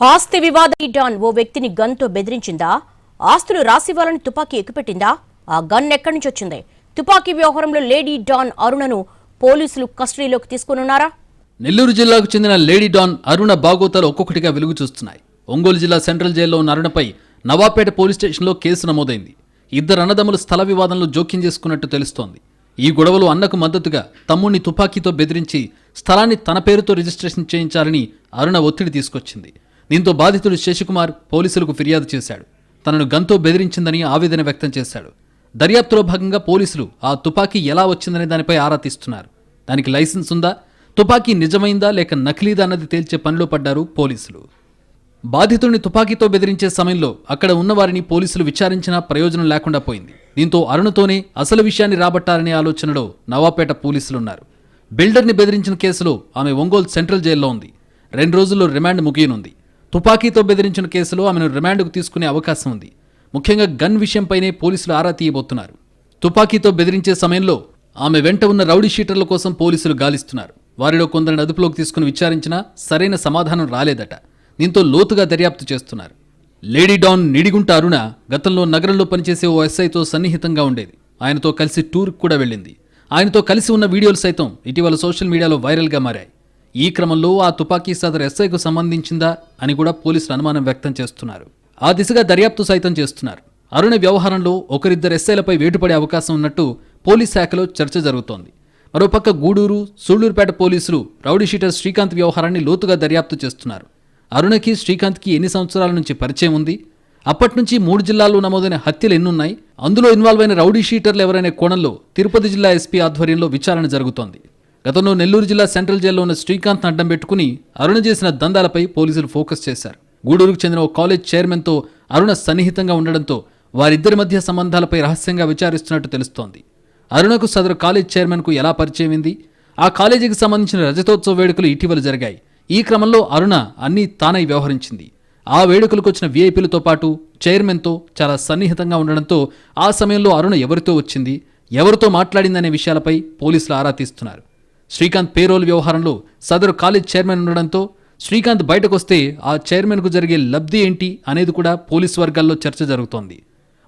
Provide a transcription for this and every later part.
ఆస్తి వివాద డాన్ ఓ వ్యక్తిని గన్తో బెదిరించిందా? ఆస్తులు రాసివ్వాలని తుపాకీ ఎక్కుపెట్టిందా? ఆ గన్ ఎక్కడి నుంచి వచ్చింది? తుపాకీ వ్యవహారంలో లేడీ డాన్ అరుణను పోలీసులు కస్టడీలోకి తీసుకున్నారా నెల్లూరు జిల్లాకు చెందిన లేడీ డాన్ అరుణ బాగోతాలు ఒక్కొక్కటిగా వెలుగు చూస్తున్నాయి. ఒంగోలు జిల్లా సెంట్రల్ జైల్లో ఉన్న అరుణపై నవాపేట పోలీస్ స్టేషన్లో కేసు నమోదైంది. ఇద్దరు అన్నదమ్ములు స్థల వివాదంలో జోక్యం చేసుకున్నట్టు తెలుస్తోంది. ఈ గొడవలు అన్నకు మద్దతుగా తమ్ముణ్ణి తుపాకీతో బెదిరించి స్థలాన్ని తన పేరుతో రిజిస్ట్రేషన్ చేయించాలని అరుణ ఒత్తిడి తీసుకొచ్చింది. దీంతో బాధితుడు శశికుమార్ పోలీసులకు ఫిర్యాదు చేశాడు. తనను గంతో బెదిరించిందని ఆవేదన వ్యక్తం చేశాడు. దర్యాప్తులో భాగంగా పోలీసులు ఆ తుపాకీ ఎలా వచ్చిందనే దానిపై ఆరా తీస్తున్నారు. దానికి లైసెన్స్ ఉందా? తుపాకీ నిజమైందా లేక నకిలీదా అన్నది తేల్చే పనిలో పడ్డారు పోలీసులు. బాధితుడిని తుపాకీతో బెదిరించే సమయంలో అక్కడ ఉన్నవారిని పోలీసులు విచారించినా ప్రయోజనం లేకుండా పోయింది. దీంతో అరుణతోనే అసలు విషయాన్ని రాబట్టాలనే ఆలోచనలో నవాపేట పోలీసులున్నారు. బిల్డర్ని బెదిరించిన కేసులో ఆమె ఒంగోలు సెంట్రల్ జైల్లో ఉంది. రెండు రోజుల్లో రిమాండ్ ముగియనుంది. తుపాకీతో బెదిరించిన కేసులో ఆమెను రిమాండ్కు తీసుకునే అవకాశం ఉంది. ముఖ్యంగా గన్ విషయంపైనే పోలీసులు ఆరా తీయబోతున్నారు. తుపాకీతో బెదిరించే సమయంలో ఆమె వెంట ఉన్న రౌడీ షీటర్ల కోసం పోలీసులు గాలిస్తున్నారు. వారిలో కొందరిని అదుపులోకి తీసుకుని విచారించినా సరైన సమాధానం రాలేదట. దీంతో లోతుగా దర్యాప్తు చేస్తున్నారు. లేడీ డాన్ నిడిగుంట అరుణ గతంలో నగరంలో పనిచేసే ఓ ఎస్ఐతో సన్నిహితంగా ఉండేది. ఆయనతో కలిసి టూర్కి కూడా వెళ్ళింది. ఆయనతో కలిసి ఉన్న వీడియోలు సైతం ఇటీవల సోషల్ మీడియాలో వైరల్గా మారాయి. ఈ క్రమంలో ఆ తుపాకీ సదర్ ఎస్ఐకు సంబంధించిందా అని కూడా పోలీసులు అనుమానం వ్యక్తం చేస్తున్నారు. ఆ దిశగా దర్యాప్తు సైతం చేస్తున్నారు. అరుణ వ్యవహారంలో ఒకరిద్దరు ఎస్ఐలపై వేటుపడే అవకాశం ఉన్నట్టు పోలీస్ శాఖలో చర్చ జరుగుతోంది. మరోపక్క గూడూరు సూళ్ళూరుపేట పోలీసులు రౌడీ షీటర్ శ్రీకాంత్ వ్యవహారాన్ని లోతుగా దర్యాప్తు చేస్తున్నారు. అరుణకి శ్రీకాంత్కి ఎన్ని సంవత్సరాల నుంచి పరిచయం ఉంది? అప్పటి నుంచి మూడు జిల్లాల్లో నమోదైన హత్యలు ఎన్నున్నాయి? అందులో ఇన్వాల్వ్ అయిన రౌడీ షీటర్లు కోణంలో తిరుపతి జిల్లా ఎస్పీ ఆధ్వర్యంలో విచారణ జరుగుతోంది. గతంలో నెల్లూరు జిల్లా సెంట్రల్ జైల్లో ఉన్న శ్రీకాంత్ అడ్డం పెట్టుకుని అరుణ చేసిన దందాలపై పోలీసులు ఫోకస్ చేశారు. గూడూరుకు చెందిన ఓ కాలేజ్ చైర్మన్తో అరుణ సన్నిహితంగా ఉండడంతో వారిద్దరి మధ్య సంబంధాలపై రహస్యంగా విచారిస్తున్నట్టు తెలుస్తోంది. అరుణకు సదరు కాలేజ్ చైర్మన్కు ఎలా పరిచయమైంది ఆ కాలేజీకి సంబంధించిన రజతోత్సవ వేడుకలు ఇటీవల జరిగాయి. ఈ క్రమంలో అరుణ అన్నీ తానై వ్యవహరించింది. ఆ వేడుకలకు వచ్చిన వీఐపీలతో పాటు చైర్మన్తో చాలా సన్నిహితంగా ఉండడంతో ఆ సమయంలో అరుణ ఎవరితో వచ్చింది? ఎవరితో మాట్లాడిందనే విషయాలపై పోలీసులు ఆరా తీస్తున్నారు. శ్రీకాంత్ పేరోల్ వ్యవహారంలో సదరు కాలేజ్ చైర్మన్ ఉండడంతో శ్రీకాంత్ బయటకొస్తే ఆ చైర్మన్కు జరిగే లబ్ధి ఏంటి అనేది కూడా పోలీసు వర్గాల్లో చర్చ జరుగుతోంది.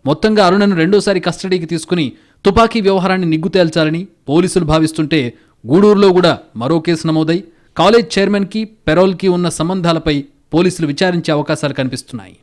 మొత్తంగా అరుణను రెండోసారి కస్టడీకి తీసుకుని తుపాకీ వ్యవహారాన్ని నిగ్గు తేల్చాలని పోలీసులు భావిస్తుంటే గూడూరులో కూడా మరో కేసు నమోదై కాలేజ్ చైర్మన్కి పెరోల్కి ఉన్న సంబంధాలపై పోలీసులు విచారించే అవకాశాలు కనిపిస్తున్నాయి.